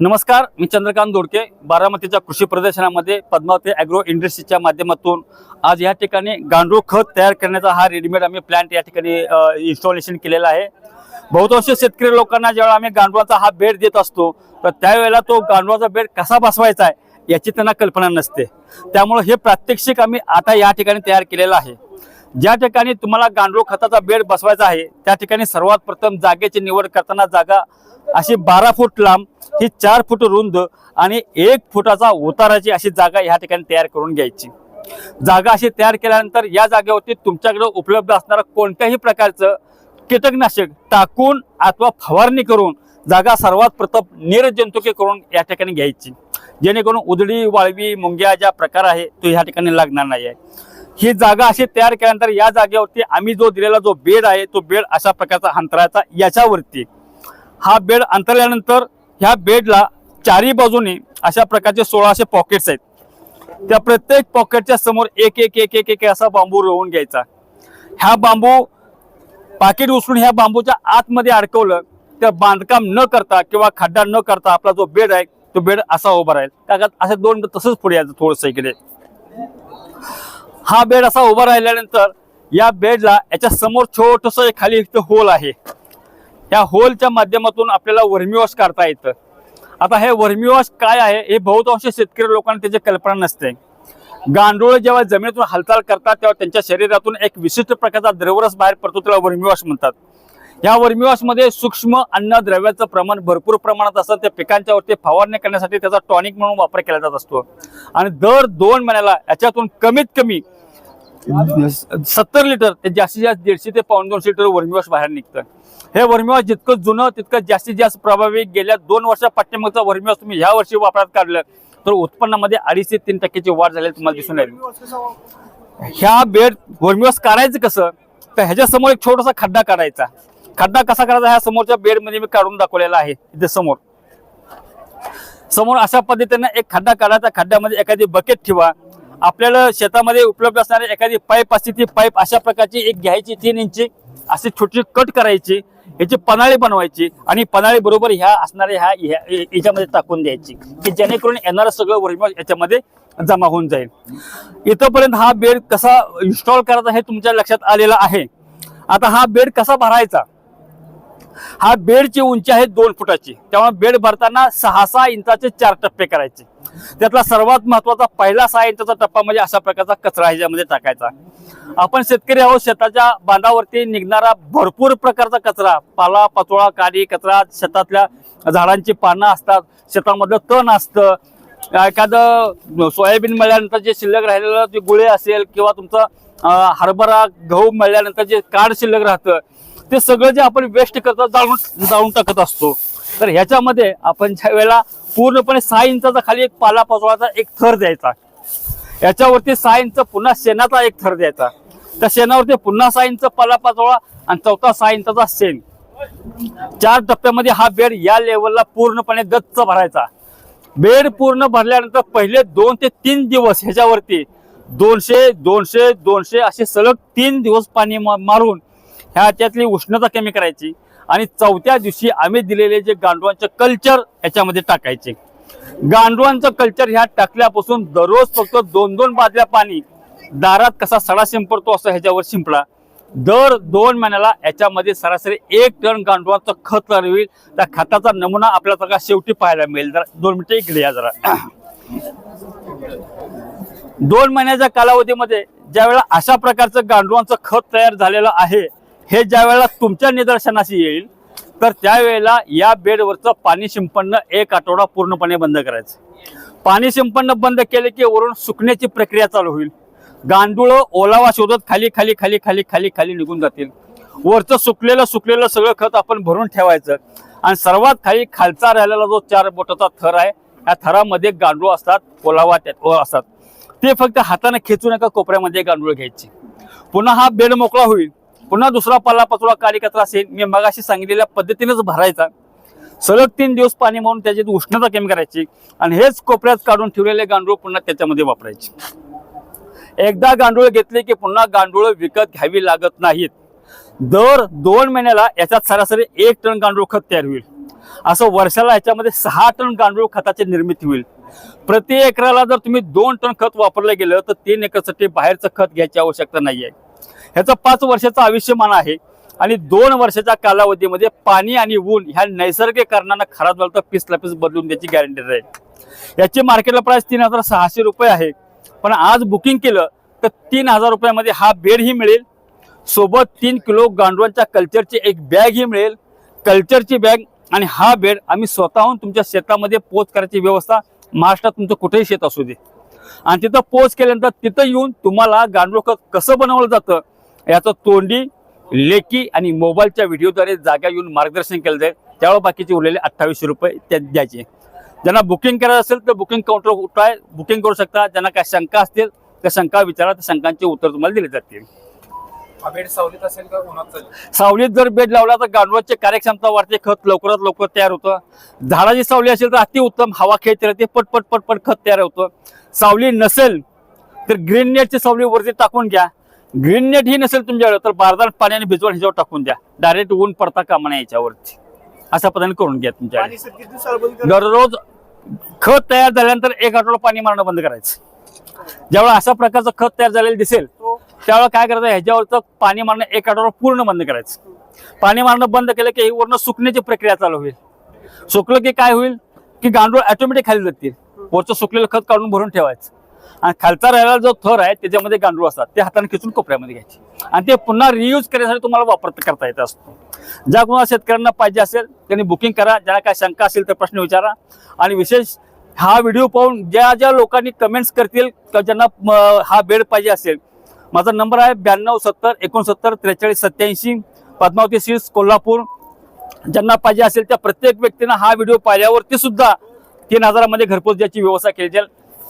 नमस्कार मी चंद्रकांत दोडके बारामतीच्या कृषी प्रदर्शनामध्ये पद्मावती ॲग्रो इंडस्ट्रीच्या माध्यमातून. आज या ठिकाणी गांडूळ खत तयार करण्याचा हा रेडीमेड आम्ही प्लांट या ठिकाणी इन्स्टॉलेशन केलेला आहे. बहुतांश शेतकरी लोकांना ज्यावेळा आम्ही गांडुळाचा हा बेड देत असतो तर त्यावेळेला तो गांडुळाचा बेड कसा बसवायचा आहे याची त्यांना कल्पना नसते. त्यामुळे हे प्रात्यक्षिक आम्ही आता या ठिकाणी तयार केलेलं आहे. ज्या ठिकाणी तुम्हाला गांडूळ खताचा बेड बसवायचा आहे त्या ठिकाणी सर्वात प्रथम जागेची निवड करताना जागा अशी बारा फूट लांब ही चार फूट रुंद आणि एक फुटाचा उताराची अशी जागा या ठिकाणी तयार करून घ्यायची. जागा अशी तयार केल्यानंतर या जागेवरती तुमच्याकडे उपलब्ध असणारं कोणत्याही प्रकारचं कीटकनाशक टाकून अथवा फवारणी करून जागा सर्वात प्रथम निर्जंतुके करून या ठिकाणी घ्यायची. जेणेकरून उदडी वाळवी मुंग्या ज्या प्रकार आहे तो या ठिकाणी लागणार नाही आहे. ही जागा अशी तयार केल्यानंतर या जागेवरती आम्ही जो दिलेला जो बेड आहे तो बेड अशा प्रकारचा अंतरायचा याच्यावरती. हा बेड अंतरल्यानंतर ह्या बेडला चारी बाजूने अशा प्रकारचे सोळाशे पॉकेट्स आहेत. त्या प्रत्येक पॉकेटच्या समोर एक एक एक एक एक असा बांबू रोवून घ्यायचा. ह्या बांबू पाकिट उचलून ह्या बांबूच्या आतमध्ये अडकवलं तर बांधकाम न करता किंवा खड्डा न करता आपला जो बेड आहे तो बेड असा उभा राहील. त्या असे दोन तसंच पुढे यायचं थोडंसं इकडे. हा बेड असा उभा राहिल्यानंतर या बेडला याच्या समोर छोटस खाली एक होल आहे. या होलच्या माध्यमातून आपल्याला वर्मीवॉश काढता येतं. आता हे वर्मीवॉश काय आहे? हे बहुतांश शेतकरी लोकांना त्याची कल्पना नसते. गांडूळ जेव्हा जमिनीतून हालचाल करतात तेव्हा त्यांच्या शरीरातून एक विशिष्ट प्रकारचा द्रवरस बाहेर पडतो त्याला वर्मीवॉश म्हणतात. या वर्मीवॉशमध्ये सूक्ष्म अन्नद्रव्याचं प्रमाण भरपूर प्रमाणात असतं. त्या पिकांच्या वरती फवारणी करण्यासाठी त्याचा टॉनिक म्हणून वापर केला जात असतो. आणि दर दोन महिन्याला याच्यातून कमीत कमी सत्तर लिटर ते जास्तीत जास्त दीडशे ते पाऊण दोनशे लिटर वर्मीवॉश बाहेर निघतं हे वर्मीवॉश जितकं जुनं तितकं जास्तीत जास्त प्रभावी गेल्या दोन वर्षा पाठ्यमागचा वर्मीवॉश तुम्ही ह्या वर्षी वापरात काढलं तर उत्पन्नामध्ये अडीच ते तीन टक्क्याची वाढ झालेली तुम्हाला दिसून येईल. ह्या बेड वर्मीवॉश काढायचं कसं तर ह्याच्यासमोर एक छोटासा खड्डा काढायचा. खड्डा कसा करायचा ह्या समोरच्या बेडमध्ये मी काढून दाखवलेला आहे इथे समोर. समोर अशा पद्धतीने एक खड्डा काढायचा खड्ड्यामध्ये एखादी बकेट ठेवा आपल्याला शेतामध्ये उपलब्ध असणारी एखादी पाईप असते ती पाईप अशा प्रकारची एक घ्यायची तीन इंची अशी छोटी कट करायची याची पनाळी बनवायची आणि पनाळी बरोबर ह्या असणाऱ्या ह्या याच्यामध्ये टाकून द्यायची की जेणेकरून येणारं सगळं वर्मी याच्यामध्ये जमा होऊन जाईल. इथंपर्यंत हा बेड कसा इन्स्टॉल करायचा हे तुमच्या लक्षात आलेला आहे. आता हा बेड कसा भरायचा? हा बेडची उंची आहे दोन फुटाची. त्यामुळे बेड भरताना सहा सहा इंचाचे चार टप्पे करायचे. त्यातला सर्वात महत्त्वाचा पहिला सहा इंचाचा टप्पा म्हणजे अशा प्रकारचा कचरा ह्याच्यामध्ये टाकायचा. आपण शेतकरी आहोत शेताच्या बांधावरती निघणारा भरपूर प्रकारचा कचरा पाला पाचोळा काडी कचरा शेतातल्या झाडांची पानं असतात शेतामधलं तण असतं. एखादं सोयाबीन मळल्यानंतर जे शिल्लक राहिलेलं जे गुळे असेल किंवा तुमचं हरभरा गहू मळल्यानंतर जे काड शिल्लक राहतं ते सगळं जे आपण वेस्ट करतो जाळून जाळून टाकत असतो. तर ह्याच्यामध्ये आपण ज्या वेळेला पूर्णपणे सहा इंचाचा खाली एक पाला पाचोळाचा एक थर द्यायचा. याच्यावरती सहा इंच पुन्हा शेणाचा एक थर द्यायचा. त्या शेणावरती पुन्हा सहा इंच पाला पाचोळा आणि चौथा सहा इंचाचा शेण. चार टप्प्यामध्ये हा बेड या लेवलला पूर्णपणे गच्च भरायचा. बेड पूर्ण भरल्यानंतर पहिले दोन ते तीन दिवस ह्याच्यावरती दोनशे दोनशे दोनशे असे सलग तीन दिवस पाणी मा- मारून ह्या त्यातली उष्णता कमी करायची आणि चौथ्या दिवशी आम्ही दिलेले जे गांडवांचं कल्चर याच्यामध्ये टाकायचे. गांडवांचं कल्चर ह्या टाकल्यापासून दररोज फक्त दोन दोन बादल्या पाणी दारात कसा सडा शिंपडतो असं ह्याच्यावर शिंपडा दर दोन महिन्याला याच्यामध्ये सरासरी एक टन गांडवाचं खत तयार होईल त्या खताचा नमुना आपल्याला सगळा शेवटी पाहायला मिळेल. जरा दोन मिनिटं इकडे या जरा. दोन महिन्याच्या कालावधीमध्ये ज्यावेळेला अशा प्रकारचं गांडवांचं खत तयार झालेलं आहे हे ज्या वेळेला तुमच्या निदर्शनाशी येईल तर त्यावेळेला या बेडवरचं पाणी शिंपडणं एक आठवडा पूर्णपणे बंद करायचं. पाणी शिंपडणं बंद केले की वरून सुकण्याची प्रक्रिया चालू होईल. गांडुळं ओलावा शोधत खाली खाली खाली खाली खाली खाली निघून जातील. वरचं सुकलेलं सुकलेलं सगळं खत आपण भरून ठेवायचं. आणि सर्वात खाली खालचा राहिलेला जो चार बोटाचा थर आहे या थरामध्ये गांडूळ असतात ओलावा त्यात असतात. ते फक्त हाताने खेचून एका कोपऱ्यामध्ये गांडूळ घ्यायचे. पुन्हा हा बेड मोकळा होईल. पुन्हा दुसरा पाला पाचोळा कचरा असेल मी मगाशी सांगितलेल्या पद्धतीनेच भरायचा. सलग तीन दिवस पाणी मारून त्याची उष्णता कमी करायची आणि हेच कोपऱ्यात काढून ठेवलेले गांडूळ पुन्हा त्याच्यामध्ये वापरायचे. एकदा गांडूळ घेतले की पुन्हा गांडूळ विकत घ्यावी लागत नाहीत. दर दोन महिन्याला याच्यात सरासरी एक टन गांडूळ खत तयार होईल. असं वर्षाला याच्यामध्ये सहा टन गांडूळ खताची निर्मिती होईल. प्रति एकराला जर तुम्ही दोन टन खत वापरलं गेलं तर तीन एकरसाठी बाहेरचं खत घ्यायची आवश्यकता नाही आहे ह्याचं पाच वर्षाचं आयुष्यमान आहे. आणि दोन वर्षाच्या कालावधीमध्ये पाणी आणि ऊन ह्या नैसर्गिक कारणानं खराब झालं तर पीसला पीस बदलून द्यायची गॅरंटी राहील. याची मार्केटला प्राइस तीन हजार सहाशे रुपये आहे. पण आज बुकिंग केलं तर तीन हजार रुपयामध्ये हा बेडही मिळेल. सोबत तीन किलो गांडुळांच्या कल्चरची एक बॅगही मिळेल. कल्चरची बॅग आणि हा बेड आम्ही स्वतःहून तुमच्या शेतामध्ये पोच करायची व्यवस्था महाराष्ट्रात तुमचं कुठेही शेत असू दे. आणि तिथं पोच केल्यानंतर तिथं येऊन तुम्हाला गांडूळ खत कसं बनवलं जातं याचं तोंडी लेखी आणि मोबाईलच्या व्हिडिओद्वारे जागा येऊन मार्गदर्शन केलं जाईल. त्यावेळेला बाकीचे उरलेले अठ्ठावीसशे रुपये त्या द्यायचे. ज्यांना बुकिंग करायचं असेल तर बुकिंग काउंटर उठाय बुकिंग करू शकता. ज्यांना काय शंका असतील त्या शंका विचारा त्या शंकांचे उत्तर तुम्हाला दिले जातील. सावलीत असेल का उन्हात चालेल सावलीत जर बेड लावला तर गांडवाची कार्यक्षमता वाढते खत लवकरात लवकर तयार होतं. झाडाची सावली असेल तर अति उत्तम हवा खेळते राहते पटपट पटपट खत तयार होतं. सावली नसेल तर ग्रीन नेटची सावली वरती टाकून घ्या. ग्रीन नेट ही नसेल तुमच्याकडे तर बारदार पाण्याने भिजवून ह्याच्यावर टाकून द्या. डायरेक्ट ऊन पडता कामा नये याच्यावरती. अशा पद्धतीने करून घ्या करा? दररोज खत तयार झाल्यानंतर एक आठवडा पाणी मारणं बंद करायचं. ज्यावेळेला अशा प्रकारचं खत तयार झालेलं दिसेल त्यावेळेला काय करायचं ह्याच्यावरचं पाणी मारणं एक आठवडा पूर्ण बंद करायचं. पाणी मारणं बंद केलं की वरनं सुकण्याची प्रक्रिया चालू होईल. सुकलं की काय होईल? की गांडूळ ऑटोमॅटिक खाली जातील. वरचं सुकलेलं खत काढून भरून ठेवायचं. आणि खालचा राहिलेला जो थर आहे त्याच्यामध्ये गांडूळ असतात. ते हाताने खिचून कोपऱ्यामध्ये घ्यायचे. आणि ते पुन्हा रियूज करण्यासाठी तुम्हाला वापर करता येत असतो. ज्या कोणाला शेतकऱ्यांना पाहिजे असेल त्यांनी बुकिंग करा. ज्याला काय शंका असेल तर प्रश्न विचारा. आणि विशेष हा व्हिडिओ पाहून ज्या ज्या लोकांनी कमेंट्स करतील किंवा ज्यांना म, हा बेड पाहिजे असेल माझा नंबर आहे ब्याण्णव सत्तर एकोणसत्तर त्रेचाळीस सत्याऐंशी पद्मावती सीट्स कोल्हापूर. ज्यांना पाहिजे असेल त्या प्रत्येक व्यक्तीनं हा व्हिडिओ पाहिल्यावरती सुद्धा तीन हजारामध्ये घरपोच द्यायची व्यवस्था केली जाईल.